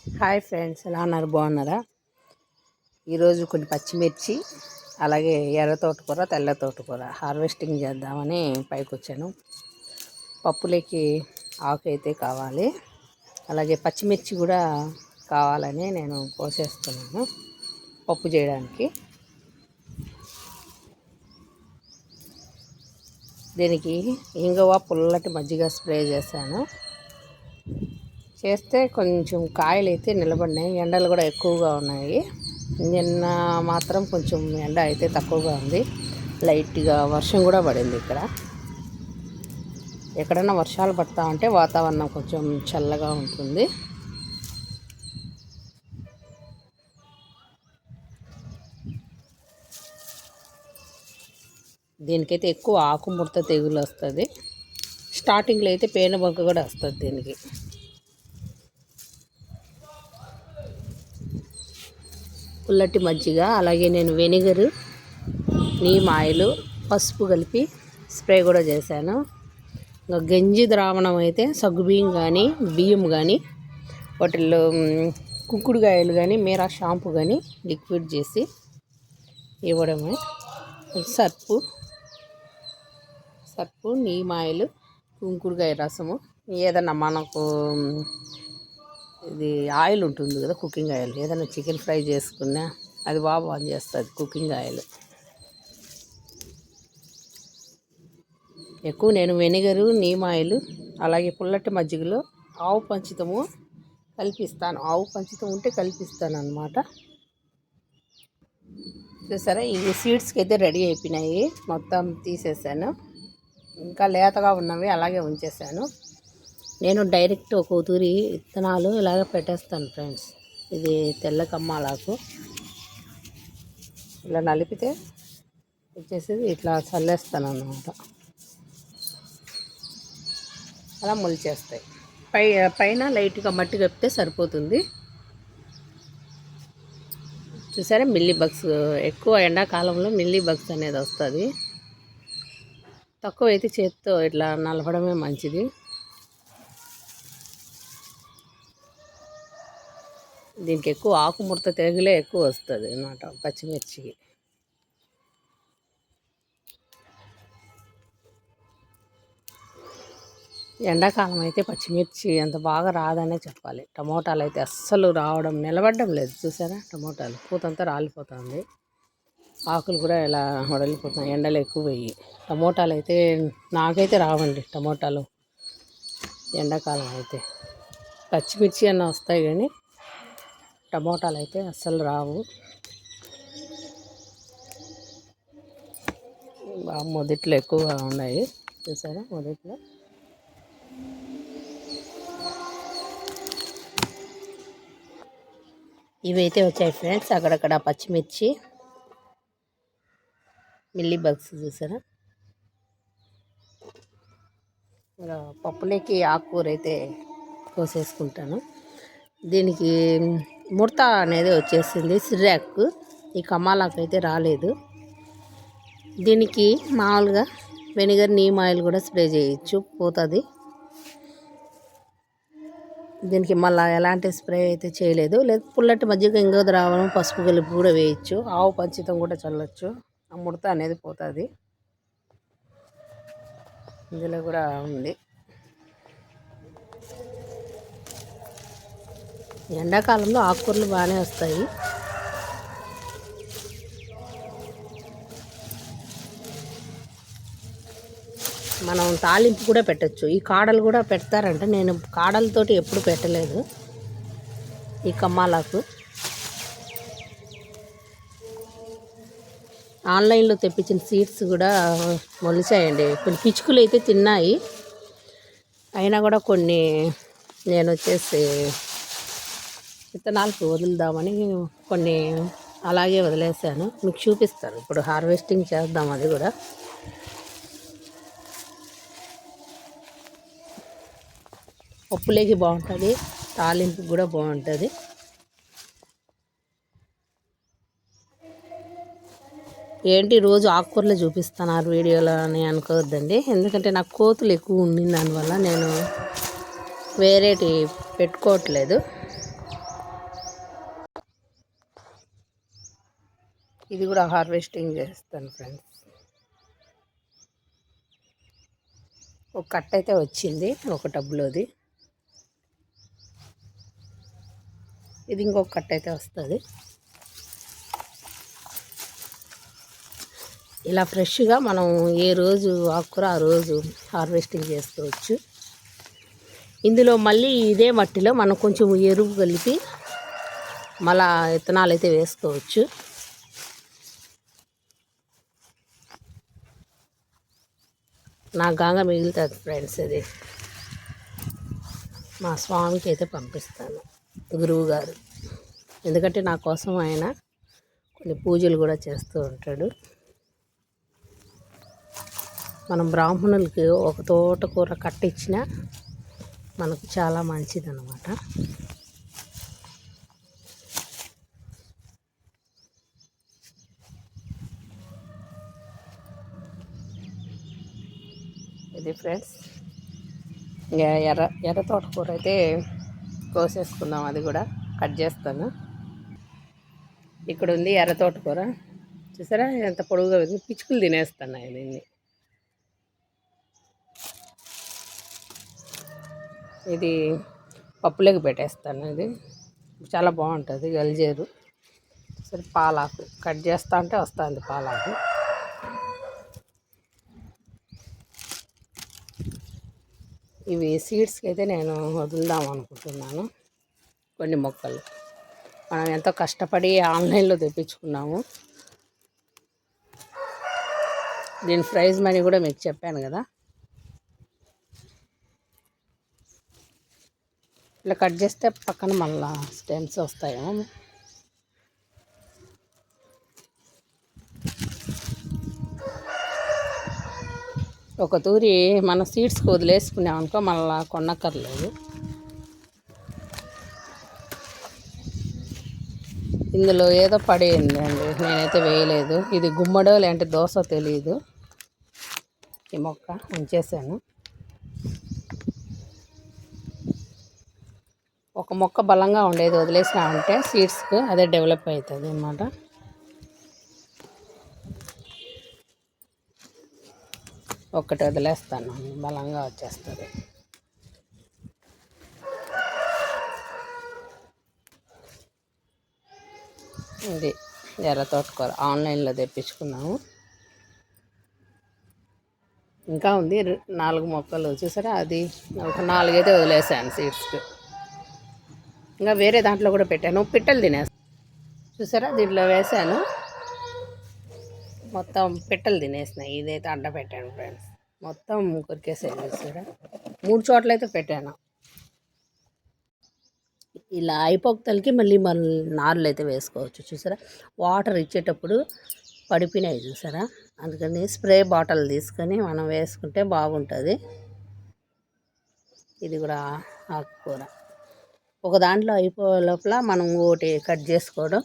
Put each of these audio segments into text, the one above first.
Hi friends ఎలా ఉన్నారు? బాగున్నారా? ఈరోజు కొన్ని పచ్చిమిర్చి అలాగే ఎర్ర తోటకూర తెల్ల తోటకూర హార్వెస్టింగ్ చేద్దామని పైకి వచ్చాను పప్పులకి ఆకు అయితే కావాలి. అలాగే పచ్చిమిర్చి కూడా కావాలని నేను కోసేస్తున్నాను పప్పు చేయడానికి. దీనికి ఇంగువ పుల్లటి మజ్జిగ స్ప్రే చేశాను. చేస్తే కొంచెం కాయలు అయితే నిలబడినాయి. ఎండలు కూడా ఎక్కువగా ఉన్నాయి. నిన్న మాత్రం కొంచెం ఎండ అయితే తక్కువగా ఉంది. లైట్గా వర్షం కూడా పడింది ఇక్కడ. ఎక్కడన్నా వర్షాలు పడతా ఉంటే వాతావరణం కొంచెం చల్లగా ఉంటుంది. దీనికైతే ఎక్కువ ఆకుముడత తెగులు వస్తుంది. స్టార్టింగ్లో అయితే పేను బంక కూడా వస్తుంది దీనికి. పుల్లటి మజ్జిగ అలాగే నేను వెనిగరు నీమ్ ఆయిల్ పసుపు కలిపి స్ప్రే కూడా చేశాను. ఇంకా గంజి ద్రావణం అయితే సగ్గుబియ్యం కానీ బియ్యం కానీ వాటిల్లో కుక్కుడుకాయలు కానీ మీరా షాంపూ కానీ లిక్విడ్ చేసి ఇవ్వడమే. సర్పు సర్పు నీమ్ ఆయిల్ కుంకుడుకాయ రసము ఏదన్నా మనకు ఇది ఆయిల్ ఉంటుంది కదా కుకింగ్ ఆయిల్. ఏదైనా చికెన్ ఫ్రై చేసుకున్నా అది బాగా ఆన్ చేస్తుంది కుకింగ్ ఆయిల్. ఎక్కువ నేను వెనిగరు నీమ్ ఆయిల్ అలాగే పుల్లటి మజ్జిగలో ఆవు పంచితము కల్పిస్తాను. ఆవు పంచితం ఉంటే కల్పిస్తాను అనమాట చూసారా ఇవి సీడ్స్కి అయితే రెడీ అయిపోయినాయి. మొత్తం తీసేసాను. ఇంకా లేతగా ఉన్నవి అలాగే ఉంచేసాను. నేను డైరెక్ట్ ఒక ఉదిరి విత్తనాలు ఇలాగ పెట్టేస్తాను ఫ్రెండ్స్. ఇది తెల్ల కమ్మాలాకు. ఇలా నలిపితే వచ్చేసి ఇట్లా చల్లేస్తాను అన్నమాట. అలా మొలిచేస్తాయి. పై పైన లైట్గా మట్టి కప్పితే సరిపోతుంది. చూసారా మిల్లీ బగ్స్? ఎక్కువ ఎండాకాలంలో మిల్లీ బగ్స్ అనేది వస్తుంది. తక్కువ అయితే చేత్తో ఇట్లా నలపడమే మంచిది. దీనికి ఎక్కువ ఆకుముడత తెగులే ఎక్కువ వస్తుంది అనమాట పచ్చిమిర్చికి. ఎండాకాలం అయితే పచ్చిమిర్చి అంత బాగా రాదనే చెప్పాలి. టమోటాలు అయితే అస్సలు రావడం నిలబడడం లేదు. చూసారా? టమోటాలు పూతంతా రాలిపోతుంది. ఆకులు కూడా ఇలా వడలిపోతున్నాయి ఎండలు ఎక్కువ వెయ్యి టమోటాలు అయితే నాకైతే రావండి టమోటాలు. ఎండాకాలం అయితే. పచ్చిమిర్చి అన్న వస్తాయి కానీ టమోటాలు అయితే అస్సలు రావు. బాగా మొదట్లో ఎక్కువగా ఉన్నాయి. చూసారా? మొదట్లో. ఇవైతే వచ్చాయి ఫ్రెండ్స్. అక్కడక్కడ పచ్చిమిర్చి మిల్లీ బగ్స్ చూసారా? ఇంకా పప్పులోకి ఆకుకూర అయితే కోసేసుకుంటాను. దీనికి ముడత అనేది వచ్చేసింది సిర్రాక్ ఈ కమాలాకు అయితే రాలేదు. దీనికి మామూలుగా వెనిగర్ నీమ్ ఆయిల్ కూడా స్ప్రే చేయొచ్చు పోతుంది. దీనికి మళ్ళీ ఎలాంటి స్ప్రే అయితే చేయలేదు. లేదు పుల్లటి మజ్జిగ ఇంకో ద్రావణం పసుపు కలిపి కూడా వేయచ్చు. ఆవు పంచితం కూడా చల్లొచ్చు. ఆ ముడత అనేది పోతుంది. ఇందులో కూడా ఉంది. ఎండాకాలంలో ఆకుకూరలు బాగానే వస్తాయి. మనం తాలింపు కూడా పెట్టచ్చు. ఈ కాడలు కూడా పెడతారంట. నేను కాడలతోటి ఎప్పుడు పెట్టలేదు. ఈ కమ్మాలకు. ఆన్లైన్లో తెప్పించిన సీడ్స్ కూడా మొలిచాయండి. కొన్ని పిచ్చుకలు అయితే తిన్నాయి. అయినా కూడా కొన్ని నేను వచ్చేసి విత్తనాలకు వదులుదామని కొన్ని అలాగే వదిలేసాను మీకు చూపిస్తాను. ఇప్పుడు హార్వెస్టింగ్ చేద్దాం అది కూడా. పప్పులేకి బాగుంటుంది తాలింపు కూడా బాగుంటుంది. ఏంటి రోజు ఆకుకూరలు చూపిస్తున్నారు వీడియోలో అని అనుకోవద్దండి. ఎందుకంటే నాకు కోతులు ఎక్కువ ఉంది దానివల్ల నేను వేరేటి పెట్టుకోవట్లేదు. ఇది కూడా హార్వెస్టింగ్ చేస్తాను ఫ్రెండ్స్. ఒక కట్ అయితే వచ్చింది ఒక టబ్లోది. ఇది ఇంకొక కట్ అయితే వస్తుంది. ఇలా ఫ్రెష్గా మనం ఏ రోజు ఆకుకూర ఆ రోజు హార్వెస్టింగ్ చేసుకోవచ్చు. ఇందులో మళ్ళీ ఇదే మట్టిలో మనం కొంచెం ఎరువు కలిపి మళ్ళా విత్తనాలు అయితే వేసుకోవచ్చు. నాకు గాంగ మిగులుతుంది ఫ్రెండ్స్ ఇది. మా స్వామికి అయితే పంపిస్తాను గురువు గారు. ఎందుకంటే నా కోసం ఆయన కొన్ని పూజలు కూడా చేస్తూ ఉంటాడు. మనం బ్రాహ్మణులకి ఒక తోటకూర కట్టించిన మనకు చాలా మంచిదన్నమాట. ఇది ఫ్రెండ్స్. ఇక ఎర్ర ఎర్ర తోటకూర అయితే కోసేసుకుందాం అది కూడా. కట్ చేస్తాను. ఇక్కడ ఉంది ఎర్ర తోటకూర. చూసారా? ఎంత పొడుగుగా ఉంది. పిచ్చుకలు తినేస్తున్నాయి దీన్ని. ఇది పప్పులోకి పెట్టేస్తాను ఇది. చాలా బాగుంటుంది. గలిజేరు సరే పాలాకు. కట్ చేస్తా అంటే వస్తుంది పాలాకు. ఇవి సీడ్స్కి అయితే నేను వదులుదాం అనుకుంటున్నాను. కొన్ని మొక్కలు. మనం ఎంతో కష్టపడి ఆన్లైన్లో తెప్పించుకున్నాము. దీని ప్రైజ్ మనీ కూడా మీకు చెప్పాను కదా. ఇట్లా కట్ చేస్తే పక్కన మళ్ళీ స్టెమ్స్ వస్తాయేమో. ఒక తూరి మన సీడ్స్కి వదిలేసుకున్నామనుకో మళ్ళా మళ్ళీ కొనక్కర్లేదు. ఇందులో ఏదో పడేయండి అండి. నేనైతే వేయలేదు. ఇది గుమ్మడో లేదంటే దోశ తెలియదు ఈ మొక్క ఉంచేసాను. ఒక మొక్క బలంగా ఉండేది వదిలేసినామంటే సీడ్స్కి అదే డెవలప్ అవుతుంది అన్నమాట. ఒక్కటి వదిలేస్తాను. బలంగా వచ్చేస్తుంది. ఇది ఎర్ర తోటకూర. ఆన్లైన్లో తెప్పించుకున్నాము. ఇంకా ఉంది నాలుగు మొక్కలు. చూసారా? అది ఒక నాలుగైతే వదిలేసాను సీడ్స్ ఇంకా వేరే దాంట్లో కూడా పెట్టాను. పిట్టలు తినేస్తాను చూసారా? దీంట్లో వేసాను. మొత్తం పిట్టలు తినేసినాయి ఇదైతే అడ్డ పెట్టాను ఫ్రెండ్స్ మొత్తం కొరికేసాను చూసారా మూడు చోట్ల అయితే పెట్టాను. ఇలా అయిపోతలకి మళ్ళీ మళ్ళీ నార్లు అయితే వేసుకోవచ్చు. చూసారా? వాటర్ ఇచ్చేటప్పుడు పడిపోయినాయి చూసారా? అందుకని స్ప్రే బాటిల్ తీసుకొని మనం వేసుకుంటే బాగుంటుంది. ఇది కూడా ఆకుకూర. ఒక దాంట్లో అయిపోయే లోపల మనం ఒకటి కట్ చేసుకోవడం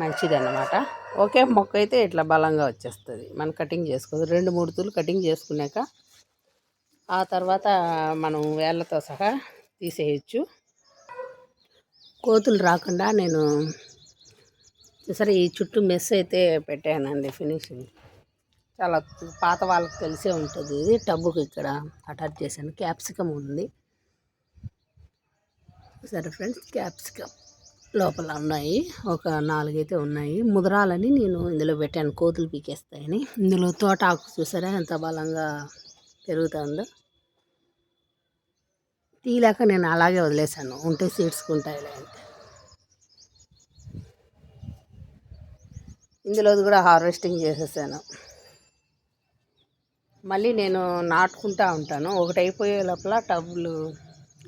మంచిది అన్నమాట ఒకే మొక్క అయితే ఇట్లా బలంగా వచ్చేస్తుంది. మనం కటింగ్ చేసుకోదు. రెండు మూడు తూలు కటింగ్ చేసుకున్నాక ఆ తర్వాత మనం వేళ్ళతో సహా తీసేయచ్చు. కోతులు రాకుండా నేను సరే ఈ చుట్టూ మెస్ అయితే పెట్టానండి ఫినిషింగ్ చాలా పాత వాళ్ళకి తెలిసే ఉంటుంది. ఇది టబ్బుకి ఇక్కడ అటాచ్ చేశాను. క్యాప్సికమ్ ఉంది. సరే ఫ్రెండ్స్ క్యాప్సికమ్ లోపల ఉన్నాయి ఒక నాలుగైతే ఉన్నాయి. ముదరాలని నేను ఇందులో పెట్టాను. కోతులు పీకేస్తాయని. ఇందులో తోట ఆకు చూసారా? ఎంత బలంగా పెరుగుతుందో. తీయలేక నేను అలాగే వదిలేసాను ఉంటే సీడ్స్కుంటాయి ఇందులో కూడా హార్వెస్టింగ్ చేసేసాను. మళ్ళీ నేను నాటుకుంటా ఉంటాను. ఒకటి అయిపోయే లోపల టబ్లు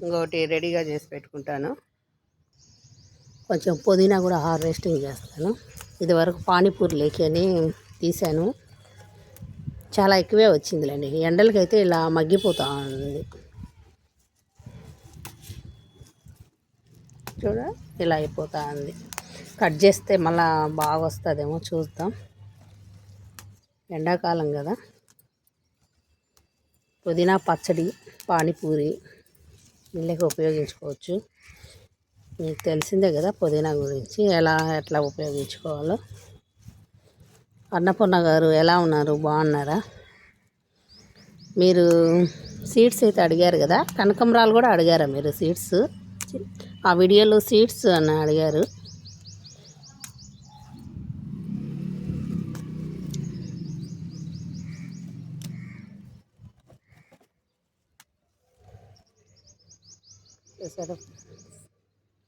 ఇంకొకటి రెడీగా చేసి పెట్టుకుంటాను. కొంచెం పుదీనా కూడా హార్వెస్టింగ్ చేస్తాను. ఇదివరకు పానీపూరి లేకని తీసాను చాలా ఎక్కువే వచ్చిందిలేండి. ఎండలకైతే ఇలా మగ్గిపోతూ ఉంది. చూడ ఇలా అయిపోతూ ఉంది. కట్ చేస్తే మళ్ళా బాగా వస్తుందేమో చూద్దాం. ఎండాకాలం కదా. పుదీనా పచ్చడి పానీపూరి ఇళ్ళకి ఉపయోగించుకోవచ్చు. మీకు తెలిసిందే కదా పుదీనా గురించి ఎలా ఎట్లా ఉపయోగించుకోవాలో. అన్నపూర్ణ గారు ఎలా ఉన్నారు బాగున్నారా? మీరు సీడ్స్ అయితే అడిగారు కదా కనకంబరాలు కూడా అడిగారా మీరు సీడ్స్? ఆ వీడియోలో సీడ్స్ అని అడిగారు. సరే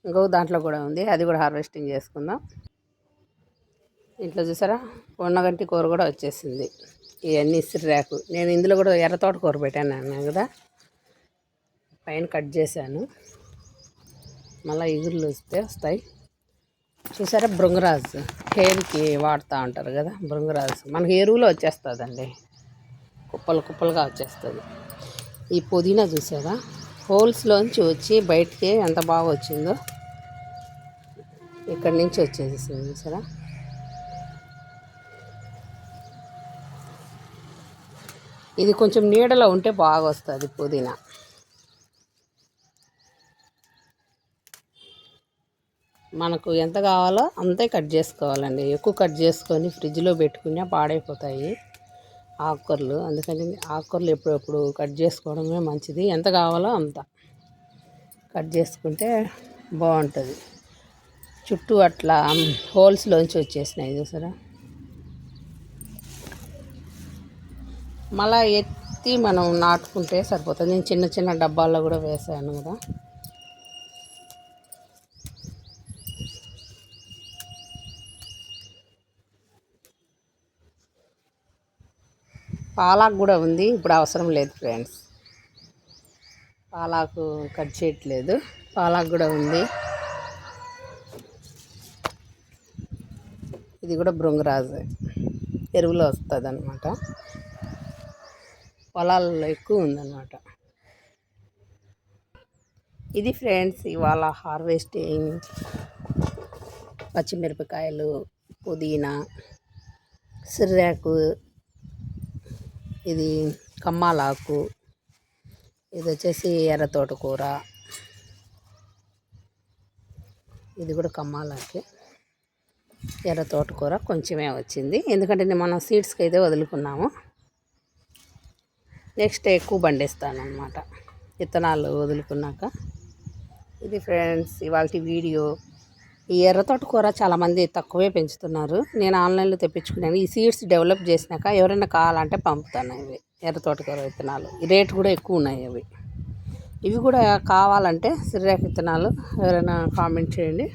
ఇంకో దాంట్లో కూడా ఉంది. అది కూడా హార్వెస్టింగ్ చేసుకుందాం. ఇంట్లో చూసారా? ఉన్నగంటి కూర కూడా వచ్చేసింది. ఇవన్నీ ఇసిరిరాకు నేను ఇందులో కూడా ఎర్రతోట కూర పెట్టాను అన్నాను కదా? పైన కట్ చేశాను. మళ్ళీ ఇగుర్లు వస్తే వస్తాయి. చూసారా? భృంగరాజు. హెయిర్కి వాడుతూ ఉంటారు కదా? భృంగరాజు. మనకి ఎరువులో వచ్చేస్తుందండి. కుప్పలు కుప్పలుగా వచ్చేస్తుంది. ఈ పుదీనా చూసారా? హోల్స్లోంచి వచ్చి బయటికి ఎంత బాగా వచ్చిందో ఇక్కడి నుంచి వచ్చేసింది చూసారా ఇది కొంచెం నీడలో ఉంటే బాగా వస్తుంది పుదీనా. మనకు ఎంత కావాలో అంతే కట్ చేసుకోవాలండి. ఎక్కువ కట్ చేసుకొని ఫ్రిడ్జ్లో పెట్టుకున్నా పాడైపోతాయి. ఆకుకూరలు. అందుకని ఆకుకూరలు ఎప్పుడెప్పుడు కట్ చేసుకోవడమే మంచిది. ఎంత కావాలో అంత కట్ చేసుకుంటే బాగుంటుంది. చుట్టూ అట్లా హోల్స్లోంచి వచ్చేసినాయి చూసారా? మళ్ళీ ఎత్తి మనం నాటుకుంటే సరిపోతుంది. నేను చిన్న చిన్న డబ్బాల్లో కూడా వేసాను కదా. పాలాకు కూడా ఉంది. ఇప్పుడు అవసరం లేదు ఫ్రెండ్స్. పాలాకు కట్ చేయట్లేదు. పాలాకు కూడా ఉంది. ఇది కూడా భృంగరాజు ఎరువులో వస్తుంది అనమాట పొలాల్లో ఎక్కువ ఉందన్నమాట. ఇది ఫ్రెండ్స్ ఇవాళ హార్వెస్టింగ్ పచ్చిమిరపకాయలు పుదీనా సిర్రాకు ఇది కమ్మాలాకు ఇది వచ్చేసి ఎర్ర తోటకూర. ఇది కూడా కమ్మాలాకే. ఎర్ర తోటకూర కొంచెమే వచ్చింది. ఎందుకంటే మనం సీడ్స్కి అయితే వదులుకున్నాము. నెక్స్ట్ ఎక్కువ పండిస్తాను అనమాట విత్తనాలు వదులుకున్నాక. ఇది ఫ్రెండ్స్ ఇవాళ వీడియో. ఈ ఎర్ర కూర చాలామంది తక్కువే పెంచుతున్నారు. నేను ఆన్లైన్లో తెప్పించుకున్నాను. ఈ సీడ్స్ డెవలప్ చేసినాక ఎవరైనా కావాలంటే పంపుతాను ఇవి ఎర్ర తోటకూర విత్తనాలు. ఈ రేట్ కూడా ఎక్కువ ఉన్నాయి అవి. ఇవి కూడా కావాలంటే సిరిరేఖ విత్తనాలు ఎవరైనా కామెంట్ చేయండి.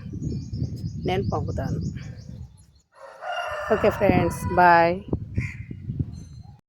నేను పంపుతాను. Okay friends bye.